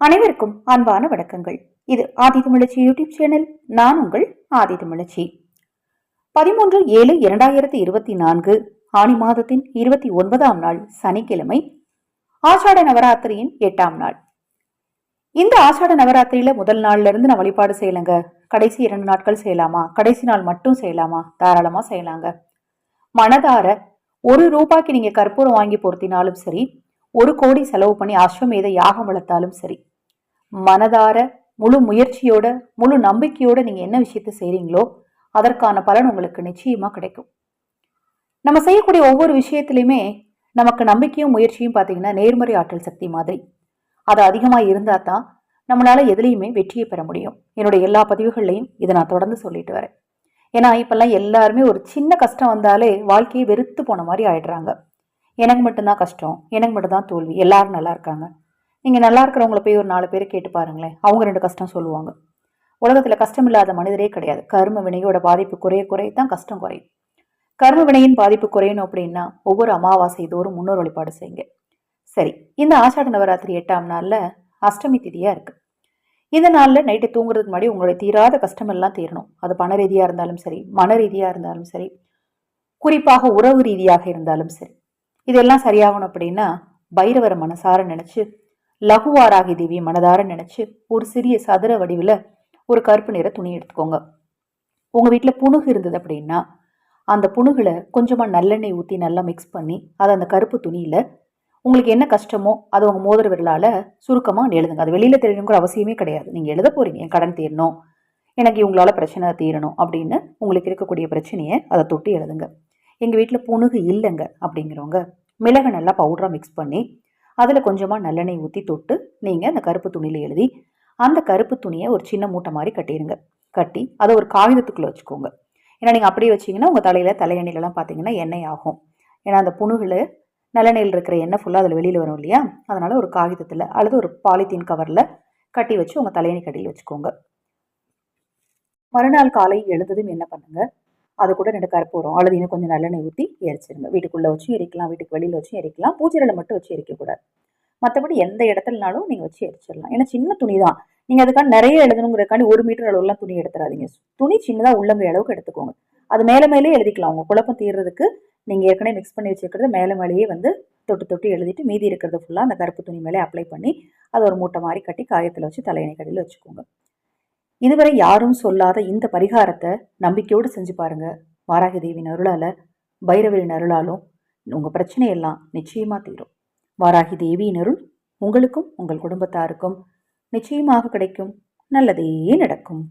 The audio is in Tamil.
அனைவருக்கும் அன்பான வணக்கங்கள். இது ஆதி தமிழச்சி யூடியூப் சேனல். நான் உங்கள் ஆதி தமிழச்சி. பதிமூன்று ஏழு இரண்டாயிரத்தி இருபத்தி நான்கு ஆணி மாதத்தின் இருபத்தி ஒன்பதாம் நாள் சனிக்கிழமை ஆஷாட நவராத்திரியின் எட்டாம் நாள். இந்த ஆஷாட நவராத்திரியில முதல் நாள்ல இருந்து நான் வழிபாடு செய்யலைங்க. கடைசி இரண்டு நாட்கள் செய்யலாமா? கடைசி நாள் மட்டும் செய்யலாமா? தாராளமா செய்யலாங்க. மனதார ஒரு ரூபாய்க்கு நீங்க கற்பூரம் வாங்கி பொருத்தினாலும் சரி ஒரு கோடி செலவு பண்ணி அஸ்வமேத யாகம் வளர்த்தாலும் சரி மனதார முழு முயற்சியோட முழு நம்பிக்கையோட நீங்க என்ன விஷயத்த செய்றீங்களோ அதற்கான பலன் உங்களுக்கு நிச்சயமா கிடைக்கும். நம்ம செய்யக்கூடிய ஒவ்வொரு விஷயத்திலையுமே நமக்கு நம்பிக்கையும் முயற்சியும் பார்த்தீங்கன்னா நேர்மறை ஆற்றல் சக்தி மாதிரி. அது அதிகமாக இருந்தால் தான் நம்மளால் எதுலேயுமே வெற்றியை பெற முடியும். என்னுடைய எல்லா பதிவுகள்லையும் இதை நான் தொடர்ந்து சொல்லிட்டு வரேன். ஏன்னா இப்போல்லாம் எல்லாருமே ஒரு சின்ன கஷ்டம் வந்தாலே வாழ்க்கையை வெறுத்து போன மாதிரி ஆயிடுறாங்க. எனக்கு மட்டும்தான் கஷ்டம் எனக்கு மட்டும்தான் தோல்வி எல்லாரும் நல்லா இருக்காங்க. நீங்கள் நல்லா இருக்கிறவங்கள போய் ஒரு நாலு பேர் கேட்டு பாருங்களேன். அவங்க ரெண்டு கஷ்டம் சொல்லுவாங்க. உலகத்தில் கஷ்டம் இல்லாத மனிதரே கிடையாது. கர்ம வினையோட பாதிப்பு குறைய குறைய தான் கஷ்டம் குறையும். கர்ம வினையின் பாதிப்பு குறையணும் அப்படின்னா ஒவ்வொரு அமாவாசை தோறும் முன்னோர் வழிபாடு செய்யுங்க. சரி இந்த ஆஷாட நவராத்திரி எட்டாம் நாளில் அஷ்டமி திதியாக இருக்கு. இந்த நாளில் நைட்டு தூங்குறதுக்கு முன்னாடி உங்களுடைய தீராத கஷ்டமெல்லாம் தீரணும். அது பண ரீதியாக இருந்தாலும் சரி மன ரீதியாக இருந்தாலும் சரி குறிப்பாக உறவு ரீதியாக இருந்தாலும் சரி. இதெல்லாம் சரியாகணும் அப்படின்னா பைரவரை மனசார நினச்சி லகுவாராகி தேவி மனதார நினச்சி ஒரு சிறிய சதுர வடிவில் ஒரு கருப்பு நிற துணி எடுத்துக்கோங்க. உங்கள் வீட்டில் புணுகு இருந்தது அப்படின்னா அந்த புணுகில் கொஞ்சமாக நல்லெண்ணெய் ஊற்றி நல்லா மிக்ஸ் பண்ணி அதை அந்த கருப்பு துணியில் உங்களுக்கு என்ன கஷ்டமோ அது உங்கள் மோதிர விரலால் சுருக்கமாக எழுதுங்க. அது வெளியில் தெரியணுங்கிற அவசியமே கிடையாது. நீங்கள் எழுத போகிறீங்க என் கடன் தீரணும் எனக்கு இவங்களால பிரச்சனை தீரணும் அப்படின்னு உங்களுக்கு இருக்கக்கூடிய பிரச்சனையை அதை தொட்டு எழுதுங்க. எங்கள் வீட்டில் புணுகு இல்லைங்க அப்படிங்கிறவங்க மிளகு நல்லா பவுடராக மிக்ஸ் பண்ணி அதில் கொஞ்சமாக நல்லெண்ணெய் ஊற்றி தொட்டு நீங்கள் அந்த கருப்பு துணியில் எழுதி அந்த கருப்பு துணியை ஒரு சின்ன மூட்டை மாதிரி கட்டிடுங்க. கட்டி அதை ஒரு காகிதத்துக்குள்ளே வச்சுக்கோங்க. ஏன்னா நீங்கள் அப்படியே வச்சிங்கன்னா உங்கள் தலையில் தலையெண்ணெயிலலாம் பார்த்தீங்கன்னா எண்ணெய் ஆகும். ஏன்னா அந்த புணுகில் நல்லெண்ணெயில் இருக்கிற எண்ணெய் ஃபுல்லாக அதில் வெளியில் வரும் இல்லையா? அதனால் ஒரு காகிதத்தில் அல்லது ஒரு பாலித்தீன் கவரில் கட்டி வச்சு உங்கள் தலையணை கட்டியில் வச்சுக்கோங்க. மறுநாள் காலை எழுந்ததும் என்ன பண்ணுங்கள் அது கூட ரெண்டு கற்பூரம் அல்லது இன்னும் கொஞ்சம் நல்லெண்ணெய் ஊற்றி எரிச்சிருங்க. வீட்டுக்குள்ளே வச்சும் எரிக்கலாம் வீட்டுக்கு வெளியில் வச்சும் எரிக்கலாம். பூஜைகளை மட்டும் வச்சு எரிக்கக்கூடாது. மற்றபடி எந்த இடத்துலனாலும் நீங்கள் வச்சு எரிச்சிடலாம். ஏன்னா சின்ன துணி தான். நீங்கள் அதுக்காக நிறைய எழுதணுங்கிறக்காண்டி ஒரு மீட்டர் அளவுலாம் துணி எடுத்துடாதீங்க துணி சின்னதாக உள்ளங்கை அளவுக்கு எடுத்துக்கோங்க. அது மேலே மேலே எழுதிக்கலாம். உங்கள் குழப்பம் தீர்றதுக்கு நீங்கள் ஏற்கனவே மிக்ஸ் பண்ணி வச்சுருக்கிறது மேலே மேலேயே வந்து தொட்டு தொட்டு எழுதிட்டு மீதி இருக்கிறது ஃபுல்லாக அந்த கருப்பு துணி மேலே அப்ளை பண்ணி அதை ஒரு மூட்டை மாதிரி கட்டி காயத்தில் வச்சு தலையணை கடையில் வச்சுக்கோங்க. இதுவரை யாரும் சொல்லாத இந்த பரிகாரத்தை நம்பிக்கையோடு செஞ்சு பாருங்க. வாராகி தேவியின் அருளால பைரவரின் அருளாலும் உங்கள் பிரச்சனையெல்லாம் நிச்சயமாக தீரும். வாராகி தேவியின் அருள் உங்களுக்கும் உங்கள் குடும்பத்தாருக்கும் நிச்சயமாக கிடைக்கும். நல்லதே நடக்கும்.